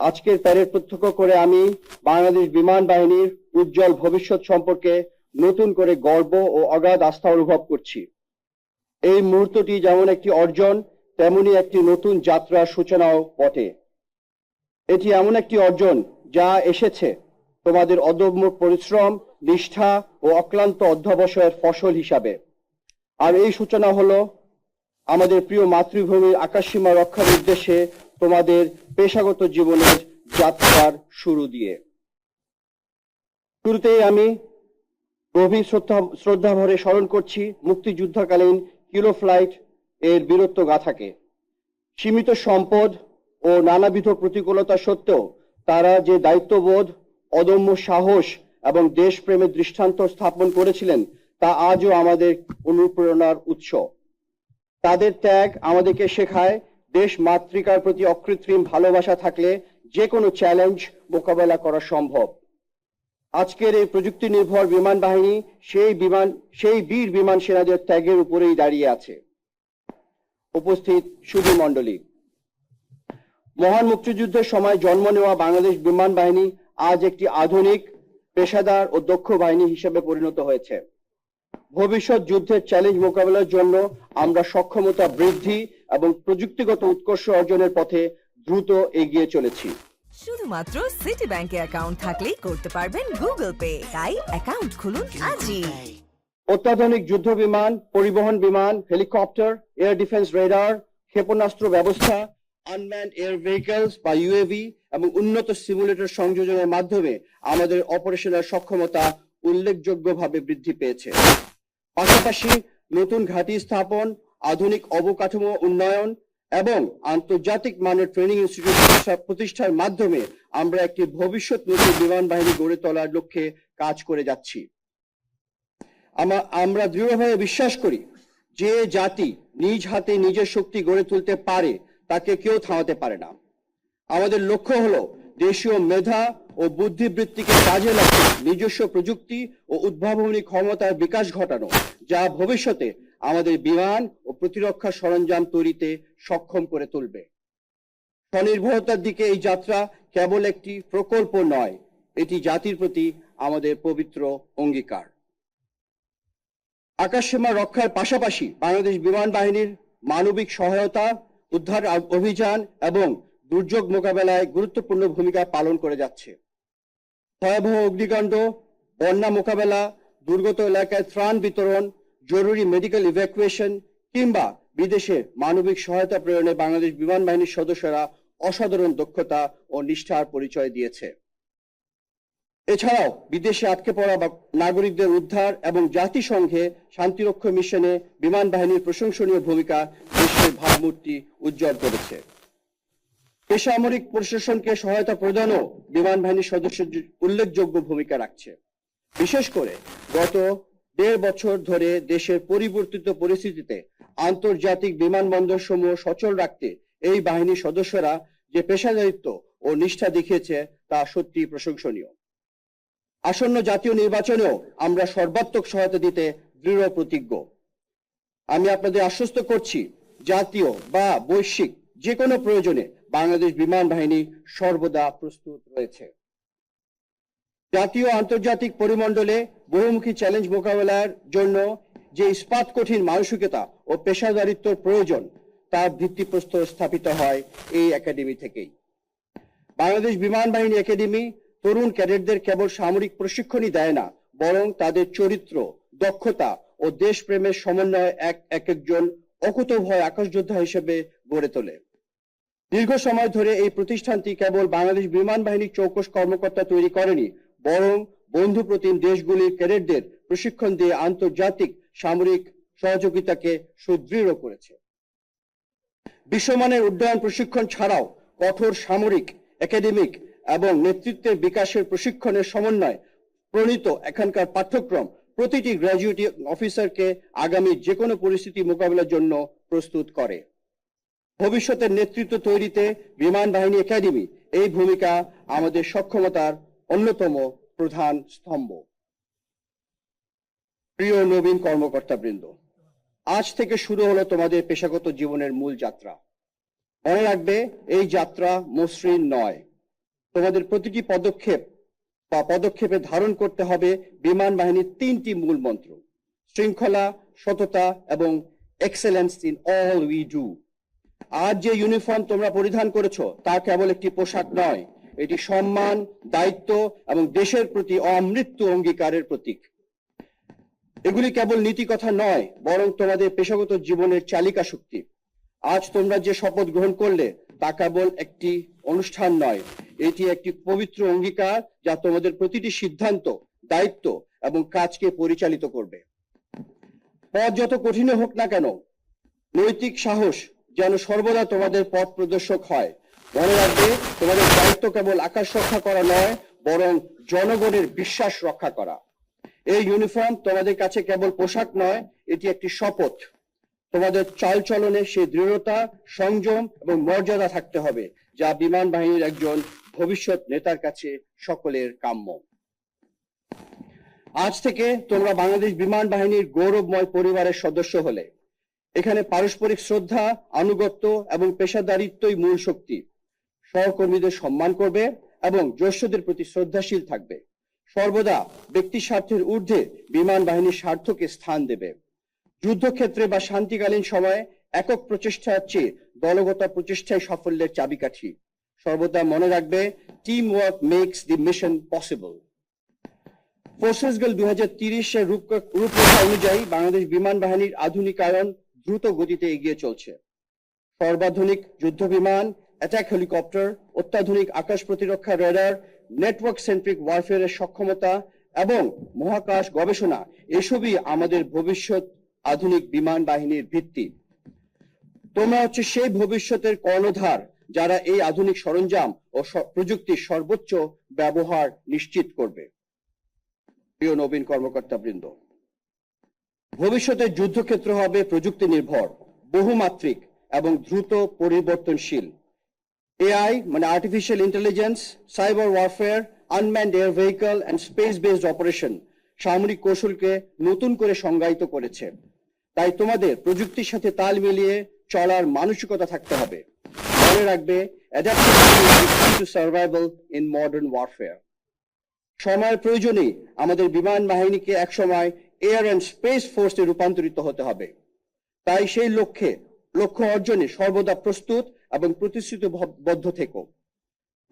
আজকের প্যারেড প্রত্যক্ষ করে আমি বাংলাদেশ বিমান বাহিনীর উজ্জ্বল ভবিষ্যৎ সম্পর্কে নতুন করে গর্ব ও অগাধ আস্থা অনুভব করছি। এই মুহূর্তটি যেমন একটি অর্জন, তেমনি একটি নতুন যাত্রার সূচনাও বটে। এটি এমন একটি অর্জন যা এসেছে। তোমাদের অদম্য পরিশ্রম, নিষ্ঠা ও অক্লান্ত অধ্যবসায়ের ফসল হিসাবে। আর এই সূচনা হলো আমাদের প্রিয় মাতৃভূমির আকাশসীমা রক্ষার উদ্দেশ্যে তোমাদের পেশাগত জীবনের যাত্রার শুরু দিয়ে। শুরুতেই আমি গভীর শ্রদ্ধা শ্রদ্ধা ভরে স্মরণ করছি মুক্তিযুদ্ধকালীন কিলো ফ্লাইট এর বীরত্ব গাথাকে। সীমিত সম্পদ ও নানাবিধ প্রতিকূলতা সত্ত্বেও তারা যে দায়িত্ববোধ, অদম্য সাহস এবং দেশপ্রেমের দৃষ্টান্ত স্থাপন করেছিলেন, তা আজও আমাদের অনুপ্রেরণার উৎস। তাদের ত্যাগ আমাদেরকে শেখায় দেশ মাতৃকার প্রতি অকৃত্রিম ভালোবাসা থাকলে যে কোনো চ্যালেঞ্জ মোকাবেলা করা সম্ভব। আজকের এই প্রযুক্তি নির্ভর বিমান বাহিনী সেই বিমান, সেই বীর বিমান সেনাদের ত্যাগের উপরেই দাঁড়িয়ে আছে। উপস্থিত শুধু মণ্ডলী। মহান মুক্তিযুদ্ধের সময় জন্ম নেওয়া বাংলাদেশ বিমান বাহিনী আজ একটি আধুনিক, পেশাদার ও দক্ষ বাহিনী হিসেবে পরিণত হয়েছে। ভবিষ্যৎ যুদ্ধের চ্যালেঞ্জ মোকাবেলার জন্য আমরা সক্ষমতা বৃদ্ধি এবং প্রযুক্তিগত উৎকর্ষ অর্জনের পথে দ্রুত এগিয়ে চলেছি। শুধুমাত্র সিটি ব্যাংকে অ্যাকাউন্ট থাকলেই করতে পারবেন গুগল পে তাই অ্যাকাউন্ট খুলুন আজই। অত্যাধুনিক যুদ্ধ বিমান পরিবহন বিমান হেলিকপ্টার এয়ার ডিফেন্স রেডার ক্ষেপণাস্ত্র ব্যবস্থা আনম্যান্ড এয়ার ভেহিকলস বা ইউএভি এবং উন্নত সিমুলেটর সংযোজনের মাধ্যমে আমাদের অপারেশনাল সক্ষমতা উল্লেখযোগ্যভাবে বৃদ্ধি পেয়েছে। পাশাপাশি নতুন ঘাঁটি স্থাপন আধুনিক অবকাঠামো উন্নয়ন এবং আন্তর্জাতিক মানের ট্রেনিং ইনস্টিটিউট প্রতিষ্ঠার মাধ্যমে আমরা একটি ভবিষ্যৎ নতুন বিমান বাহিনী গড়ে তোলার লক্ষ্যে কাজ করে যাচ্ছি। আমরা দৃঢ়ভাবে বিশ্বাস করি, যে জাতি নিজ হাতে নিজের শক্তি গড়ে তুলতে পারে, তাকে কেউ থামাতে পারে না। আমাদের লক্ষ্য হলো দেশীয় মেধা ও বুদ্ধিবৃত্তিকে কাজে লাগিয়ে নিজস্ব প্রযুক্তি ও উদ্ভাবনী ক্ষমতার বিকাশ ঘটানো, যা ভবিষ্যতে আমাদের বিমান ও প্রতিরক্ষা সরঞ্জাম তৈরিতে সক্ষম করে তুলবে। স্বনির্ভরতার দিকে এই যাত্রা কেবল একটি প্রকল্প নয়, এটি জাতির প্রতি আমাদের পবিত্র অঙ্গীকার। আকাশসীমা রক্ষার পাশাপাশি বাংলাদেশ বিমান বাহিনীর মানবিক সহায়তা, উদ্ধার অভিযান এবং দুর্যোগ মোকাবেলায় গুরুত্বপূর্ণ ভূমিকা পালন করে যাচ্ছে। ভয়াবহ অগ্নিকাণ্ড, বন্যা মোকাবেলা, দুর্গত এলাকায় ত্রাণ বিতরণ জরুরি মেডিকেল ইভ্যাকুয়েশন কিংবা বিদেশে মানবিক সহায়তা প্রেরণে বাংলাদেশ বিমান বাহিনীর সদস্যরা অসাধারণ দক্ষতা ও নিষ্ঠার পরিচয় দিয়েছে। এছাড়াও বিদেশে আটকে পড়া নাগরিকদের উদ্ধার এবং জাতিসংঘে শান্তিরক্ষা মিশনে বিমান বাহিনীর প্রশংসনীয় ভূমিকা দেশের ভাবমূর্তি উজ্জ্বল করেছে। বেসামরিক প্রশাসনকে সহায়তা প্রদানও বিমান বাহিনীর সদস্যদের উল্লেখযোগ্য ভূমিকা রাখছে। বিশেষ করে গত দেড় বছর ধরে দেশের পরিবর্তিত পরিস্থিতিতে আন্তর্জাতিক বিমানবন্দর সমূহ সচল রাখতে এই বাহিনীর সদস্যরা যে পেশাদারিত্ব ও নিষ্ঠা দেখিয়েছে তা সত্যি প্রশংসনীয়। আসন্ন জাতীয় নির্বাচনেও আমরা সর্বাত্মক সহায়তা দিতে দৃঢ় প্রতিজ্ঞ। আমি আপনাদের আশ্বস্ত করছি, জাতীয় বা বৈশ্বিক যে কোনো প্রয়োজনে বাংলাদেশ বিমান বাহিনী সর্বদা প্রস্তুত রয়েছে। জাতীয় আন্তর্জাতিক পরিমণ্ডলে বহুমুখী চ্যালেঞ্জ মোকাবেলার জন্য যে ইস্পাত কঠিন মানসিকতা ও পেশাদারিত্বর প্রয়োজন, তার ভিত্তিপ্রস্তর স্থাপিত হয় এই একাডেমি থেকেই। বাংলাদেশ বিমান বাহিনী একাডেমি তরুণ ক্যাডেটদের কেবল সামরিক প্রশিক্ষণই দেয় না, বরং তাদের চরিত্র, দক্ষতা ও দেশপ্রেমের সমন্বয়ে এক এক একজন অকুতভয় আকাশযোদ্ধা হিসেবে গড়ে তোলে। দীর্ঘ সময় ধরে এই প্রতিষ্ঠানটি কেবল বাংলাদেশ বিমান বাহিনীর চৌকস কর্মকর্তা তৈরি করেনি বরং বন্ধু প্রতিম দেশগুলির ক্যাডেটদের প্রশিক্ষণ দিয়ে আন্তর্জাতিক সামরিক সহযোগিতাকে সুদৃঢ় করেছে। বিশ্বমানের উড্ডয়ন প্রশিক্ষণ ছাড়াও কঠোর সামরিক, একাডেমিক এবং নেতৃত্বের বিকাশের প্রশিক্ষণের সমন্বয় প্রণীত এখানকার পাঠ্যক্রম প্রতিটি গ্র্যাজুয়েট অফিসারকে আগামী যে কোনো পরিস্থিতি মোকাবিলার জন্য প্রস্তুত করে। ভবিষ্যতের নেতৃত্ব তৈরিতে বিমান বাহিনী একাডেমি এই ভূমিকা আমাদের সক্ষমতার অন্যতম প্রধান স্তম্ভ। প্রিয় নবীন কর্মকর্তাবৃন্দ, আজ থেকে শুরু হলো তোমাদের পেশাগত জীবনের মূল যাত্রা। মনে রাখবে, এই যাত্রা মসৃণ নয়। তোমাদের প্রতিটি পদক্ষেপ বা পদক্ষেপে ধারণ করতে হবে বিমান বাহিনীর তিনটি মূল মন্ত্র। শৃঙ্খলা, সততা এবং excellence in all we do আজ যে ইউনিফর্ম তোমরা পরিধান করেছ, তা কেবল একটি পোশাক নয় এটি সম্মান, দায়িত্ব এবং দেশের প্রতি অমৃত্যু অঙ্গীকারের প্রতীক। এগুলি কেবল নীতি কথা নয়, বরং তোমাদের পেশাগত জীবনের চালিকা শক্তি। আজ তোমরা যে শপথ গ্রহণ করলে, তা কেবল একটি অনুষ্ঠান নয়, এটি একটি পবিত্র অঙ্গীকার যা তোমাদের প্রতিটি সিদ্ধান্ত, দায়িত্ব এবং কাজকে পরিচালিত করবে। পথ যত কঠিন হোক না কেন, নৈতিক সাহস যেন সর্বদা তোমাদের পথ প্রদর্শক হয় মনে রাখবে, তোমাদের দায়িত্ব কেবল আকাশ রক্ষা করা নয়, বরং জনগণের বিশ্বাস রক্ষা করা। এই ইউনিফর্ম তোমাদের কাছে কেবল পোশাক নয়, এটি একটি শপথ। তোমাদের চালচলনে সেই দৃঢ়তা, সংযম এবং মর্যাদা থাকতে হবে, যা বিমান বাহিনীর একজন ভবিষ্যৎ নেতার কাছে সকলের কাম্য। আজ থেকে তোমরা বাংলাদেশ বিমান বাহিনীর গৌরবময় পরিবারের সদস্য হলে। এখানে পারস্পরিক শ্রদ্ধা, আনুগত্য এবং পেশাদারিত্বই মূল শক্তি। সহকর্মীদের সম্মান করবে এবং জ্যেষ্ঠদের প্রতি শ্রদ্ধাশীল থাকবে। সর্বদা ব্যক্তি স্বার্থের ঊর্ধ্বে বিমান বাহিনীর স্বার্থকে স্থান দেবে। যুদ্ধক্ষেত্রে বা শান্তিকালীন সময়ে একক প্রচেষ্টার চেয়ে দলগত প্রচেষ্টাই সাফল্যের চাবিকাঠি। সর্বদা মনে রাখবে team work makes the mission possible forces girl দুই হাজার রূপরেখা অনুযায়ী বাংলাদেশ বিমান বাহিনীর আধুনিকায়ন দ্রুত গতিতে এগিয়ে চলছে। সর্বাধুনিক যুদ্ধ বিমান অ্যাটাক হেলিকপ্টার অত্যাধুনিক আকাশ প্রতিরক্ষা রেডার নেটওয়ার্ক সেন্ট্রিক ওয়ারফেয়ারের সক্ষমতা এবং মহাকাশ গবেষণা, এসবই আমাদের ভবিষ্যৎ আধুনিক বিমান বাহিনীর ভিত্তি। তোমরা হচ্ছে সেই ভবিষ্যতের কর্ণধার যারা এই আধুনিক সরঞ্জাম ও প্রযুক্তির সর্বোচ্চ ব্যবহার নিশ্চিত করবে। প্রিয় নবীন কর্মকর্তা বৃন্দ ভবিষ্যতের যুদ্ধক্ষেত্র হবে প্রযুক্তি নির্ভর বহুমাত্রিক এবং দ্রুত পরিবর্তনশীল। এআই মানে artificial intelligence cyber warfare unmanned air vehicle and space based operation সামরিক কৌশলকে নতুন করে সংজ্ঞায়িত করেছে। তাই তোমাদের প্রযুক্তির সাথে তাল মিলিয়ে চলার মানসিকতা থাকতে হবে। মনে রাখবে ইন মডার্ন ওয়ারফেয়ার সময়ের প্রয়োজনেই আমাদের বিমান বাহিনীকে একসময় এয়ার অ্যান্ড স্পেস ফোর্সে রূপান্তরিত হতে হবে। তাই সেই লক্ষ্যে, লক্ষ্য অর্জনে সর্বদা প্রস্তুত এবং প্রতিশ্রুতিবদ্ধ থেকো।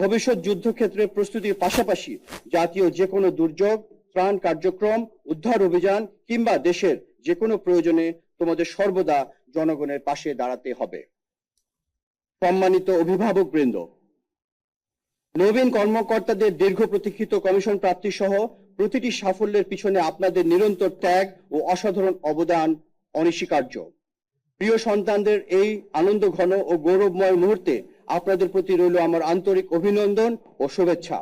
ভবিষ্যৎ যুদ্ধক্ষেত্রে প্রস্তুতির পাশাপাশি জাতীয় যে কোনো দুর্যোগ, ত্রাণ কার্যক্রম, উদ্ধার অভিযান কিংবা দেশের যে কোনো প্রয়োজনে তোমাদের সর্বদা জনগণের পাশে দাঁড়াতে হবে। সম্মানিত অভিভাবক বৃন্দ নবীন কর্মকর্তাদের দীর্ঘ প্রতীক্ষিত কমিশন প্রাপ্তি সহ প্রতিটি সাফল্যের পিছনে আপনাদের নিরন্তর ত্যাগ ও অসাধারণ অবদান অনস্বীকার্য। প্রিয় সন্তানদের এই আনন্দ ঘন ও গৌরবময় মুহূর্তে আপনাদের প্রতি রইল আমার আন্তরিক অভিনন্দন ও শুভেচ্ছা।